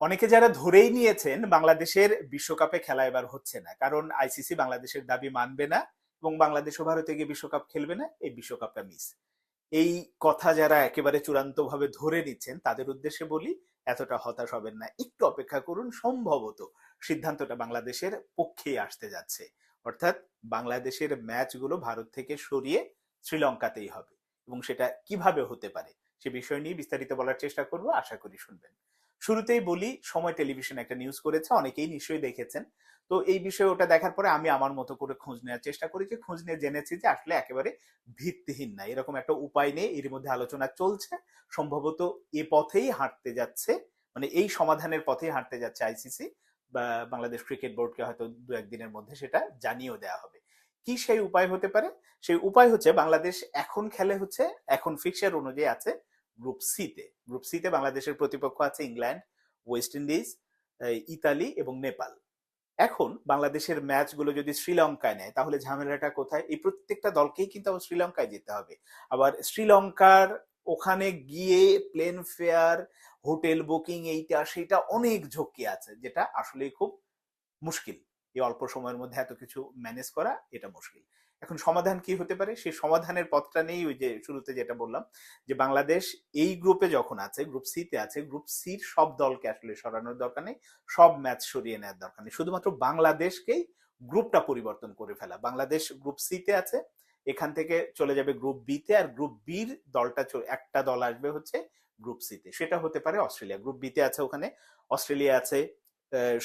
অনেকে যারা ধরেই নিয়েছেন বাংলাদেশের বিশ্বকাপে খেলা এবার হচ্ছে না, কারণ আইসিসি বাংলাদেশের দাবি মানবে না এবং বাংলাদেশ ও ভারতে গিয়ে বিশ্বকাপ খেলবে না, এই বিশ্বকাপটা মিস। এই কথা যারা একেবারে চূড়ান্তভাবে ধরে নিচ্ছেন, তাদের উদ্দেশ্যে বলি, এতটা হতাশ হবেন না। একটু অপেক্ষা করুন, সম্ভবত সিদ্ধান্তটা বাংলাদেশের পক্ষেই আসতে যাচ্ছে। অর্থাৎ বাংলাদেশের ম্যাচগুলো ভারত থেকে সরিয়ে শ্রীলঙ্কাতেই হবে এবং সেটা কীভাবে হতে পারে সে বিষয় নিয়ে বিস্তারিত বলার চেষ্টা করব, আশা করি শুনবেন। শুরুতেই বলি, সময় টেলিভিশন একটা নিউজ করেছে, অনেকেই নিশ্চয়ই দেখেছেন। তো এই বিষয়ে ওটা দেখার পরে আমি আমার মতো করে খোঁজ নেওয়ার চেষ্টা করেছি খোঁজ নিয়ে জেনেছি যে আসলে একেবারে ভিত্তিহীন না, এরকম একটা উপায় নেই, এর মধ্যে আলোচনা চলছে। সম্ভবত এ পথেই হাঁটতে যাচ্ছে মানে এই সমাধানের পথেই হাঁটতে যাচ্ছে আইসিসি বা বাংলাদেশ ক্রিকেট বোর্ডকে হয়তো দু একদিনের মধ্যে সেটা জানিয়েও দেওয়া হবে। কি সেই উপায় হতে পারে? সেই উপায় হচ্ছে বাংলাদেশ এখন খেলে হচ্ছে, এখন ফিক্সার অনুযায়ী আছে গ্রুপ সিতে গ্রুপ সিতে বাংলাদেশের প্রতিপক্ষ আছে ইংল্যান্ড ওয়েস্ট ইন্ডিজ ইতালি এবং নেপাল। এখন বাংলাদেশের ম্যাচগুলো যদি শ্রীলঙ্কায় নেয়, তাহলে ঝামেলাটা কোথায়? এই প্রত্যেকটা দলকেই কিন্তু আবার শ্রীলঙ্কায় যেতে হবে। আবার শ্রীলঙ্কার ওখানে গিয়ে প্লেন ফেয়ার, হোটেল বুকিং, এইটা সেটা অনেক ঝক্কি আছে, যেটা আসলেই খুব মুশকিল। এই অল্প সময়ের মধ্যে এত কিছু ম্যানেজ করা এটা মুশকিল। এখন সমাধান কি হতে পারে? সেই সমাধানের পথটা নেই ওই যে শুরুতে যেটা বললাম, যে বাংলাদেশ এই গ্রুপে যখন আছে গ্রুপ সিতে আছে গ্রুপ সির সব দলকে আসলে সরানোর দরকার নেই, সব ম্যাচ সরিয়ে নেওয়ার দরকার নেই। শুধুমাত্র বাংলাদেশকেই গ্রুপটা পরিবর্তন করে ফেলা। বাংলাদেশ গ্রুপ সিতে আছে, এখান থেকে চলে যাবে গ্রুপ বিতে আর গ্রুপ বির দলটা একটা দল আসবে হচ্ছে গ্রুপ সিতে সেটা হতে পারে অস্ট্রেলিয়া। গ্রুপ বিতে আছে ওখানে, অস্ট্রেলিয়া আছে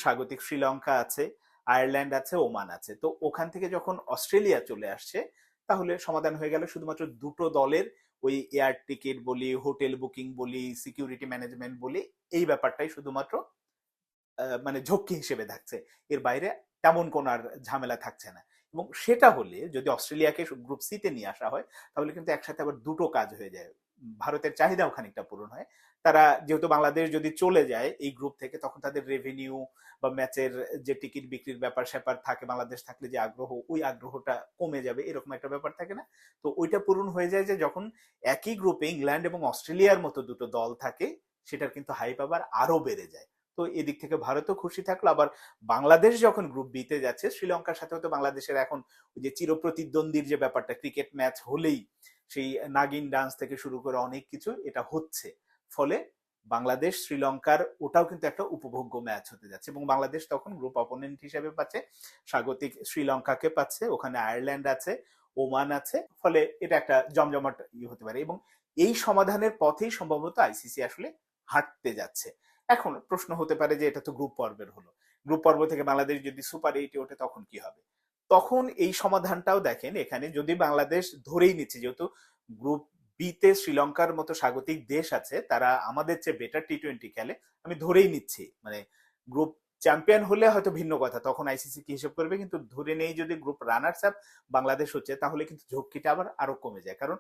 স্বাগতিক শ্রীলঙ্কা আছে আয়ারল্যান্ড আছে, ওমান আছে। তো ওখান থেকে যখন অস্ট্রেলিয়া চলে আসছে, তাহলে সমাধান হয়ে গেল শুধুমাত্র দুটো দলের, ওই এয়ার টিকিট বলি, হোটেল বুকিং বলি, সিকিউরিটি ম্যানেজমেন্ট বলি, এই ব্যাপারটাই শুধুমাত্র মানে ঝক্কি হিসেবে থাকছে। এর বাইরে তেমন কোন আর ঝামেলা থাকছে না। এবং সেটা হলে যদি অস্ট্রেলিয়াকে গ্রুপ সিতে নিয়ে আসা হয়, তাহলে কিন্তু একসাথে আবার দুটো কাজ হয়ে যায়। ভারতের চাহিদাও খানিকটা পূরণ হয় তারা যেহেতু বাংলাদেশ যদি চলে যায় এই গ্রুপ থেকে, তখন তাদের রেভিনিউ বা ম্যাচের যে টিকিট বিক্রির ব্যাপার স্যাপার থাকে, বাংলাদেশ থাকলে যে আগ্রহ, ওই আগ্রহটা কমে যাবে, এরকম একটা ব্যাপার থাকে না? তো ওইটা পূরণ হয়ে যায় যে যখন একই গ্রুপে ইংল্যান্ড এবং অস্ট্রেলিয়ার মতো দুটো দল থাকে, সেটার কিন্তু হাইপ আবার আরও বেড়ে যায়। তো এদিক থেকে ভারতও খুশি থাকল, আবার বাংলাদেশ যখন গ্রুপ বিতে যাচ্ছে, শ্রীলঙ্কার সাথে তো বাংলাদেশের এখন যে চিরপ্রতিদ্বন্দ্বীর যে ব্যাপারটা ক্রিকেট ম্যাচ হলেই সেই নাগিন ডান্স থেকে শুরু করে অনেক কিছু এটা হচ্ছে। ফলে বাংলাদেশ, শ্রীলঙ্কার ওটাও কিন্তু একটা উপভোগ্য ম্যাচ হতে যাচ্ছে এবং বাংলাদেশ তখন গ্রুপ অপোনেন্ট হিসেবে পাচ্ছে। স্বাগতিক শ্রীলঙ্কাকে পাচ্ছে, ওখানে আয়ারল্যান্ড আছে ওমান আছে, ফলে এটা একটা জমজমাট ইয়ে হতে পারে এবং এই সমাধানের পথেই সম্ভবত আইসিসি আসলে হাঁটতে যাচ্ছে। এখন প্রশ্ন হতে পারে যে এটা তো গ্রুপ পর্বের হলো। গ্রুপ পর্ব থেকে বাংলাদেশ যদি সুপার এইটে ওঠে তখন কি হবে? তখন এই সমাধানটাও দেখেন এখানে যদি বাংলাদেশ ধরেই নিচ্ছে, যেহেতু গ্রুপ বিতে শ্রীলঙ্কার মতো স্বাগতিক দেশ আছে, তারা আমাদের চেয়ে বেটার টি টোয়েন্টি খেলে, আমি ধরেই নিচ্ছি। মানে গ্রুপ চ্যাম্পিয়ন হলে হয়তো ভিন্ন কথা, তখন আইসিসি কি হিসেব করবে? কিন্তু ধরে নেই যদি গ্রুপ রানার্স আপ বাংলাদেশ হচ্ছে, তাহলে কিন্তু ঝক্কিটা আবার আরও কমে যায়। কারণ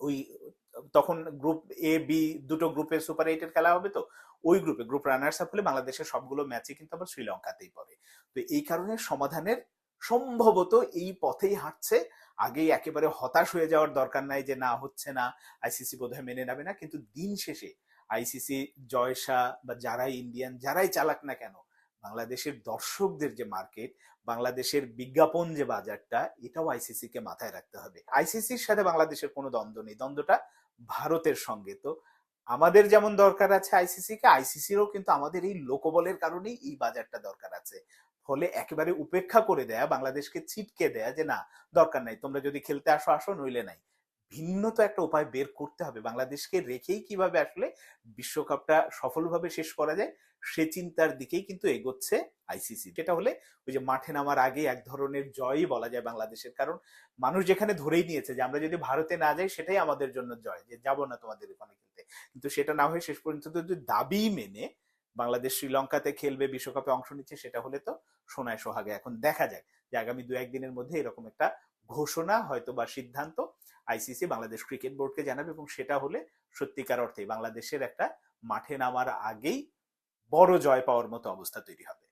ওই তখন গ্রুপ এ বি দুটো গ্রুপে সুপার এইটের খেলা হবে তো, ওই গ্রুপে গ্রুপ রানার্স আপ হলে বাংলাদেশের সবগুলো ম্যাচই কিন্তু আবার শ্রীলঙ্কাতেই পড়ে। তো এই কারণে সমাধানের সম্ভবত এই পথেই হাঁটছে। আগেই একেবারে হতাশ হয়ে যাওয়ার দরকার নাই যে না, হচ্ছে না আইসিসি বোধহয় মেনে নেবে না। কিন্তু দিন শেষে আইসিসি জয়সা বা যারাই ইন্ডিয়ান যারাই চালাক না কেন, বাংলাদেশের দর্শকদের যে মার্কেট বাংলাদেশের বিজ্ঞাপন যে বাজারটা, এটাও আইসিসি কে মাথায় রাখতে হবে। আইসিসির সাথে বাংলাদেশের কোনো দ্বন্দ্ব নেই। দ্বন্দ্বটা ভারতের সঙ্গে। তো আমাদের যেমন দরকার আছে আইসিসি কে আইসিসিরও কিন্তু আমাদের এই লোকবলের কারণেই এই বাজারটা দরকার আছে। ফলে একেবারে উপেক্ষা করে দেয়া, বাংলাদেশকে ছিটকে দেয়া যে না, দরকার নাই, তোমরা যদি খেলতে আসো আসো, নইলে নাই। ভিন্ন তো একটা উপায় বের করতে হবে। বাংলাদেশকে রেখেই কীভাবে আসলে বিশ্বকাপটা সফলভাবে শেষ করা যায়, সে চিন্তার দিকেই কিন্তু এগোচ্ছে আইসিসি। যেটা হলে ওই যে মাঠে নামার আগে এক ধরনের জয়ই বলা যায় বাংলাদেশের। কারণ মানুষ যেখানে ধরেই নিয়েছে যে, আমরা যদি ভারতে না যাই, সেটাই আমাদের জন্য জয়, যে যাব না তোমাদের ওখানে খেলতে। কিন্তু সেটা না হয়ে শেষ পর্যন্ত যদি দাবি মেনে বাংলাদেশ শ্রীলঙ্কাতে খেলবে, বিশ্বকাপে অংশ নিচ্ছে, সেটা হলে তো সোনায় সোহাগে। এখন দেখা যায় যে আগামী দু একদিনের মধ্যে এরকম একটা ঘোষণা হয়তো বা সিদ্ধান্ত আইসিসি বাংলাদেশ ক্রিকেট বোর্ডকে জানাবে এবং সেটা হলে সত্যিকার অর্থে বাংলাদেশের একটা মাঠে নামার আগেই বড় জয় পাওয়ার মতো অবস্থা তৈরি হবে।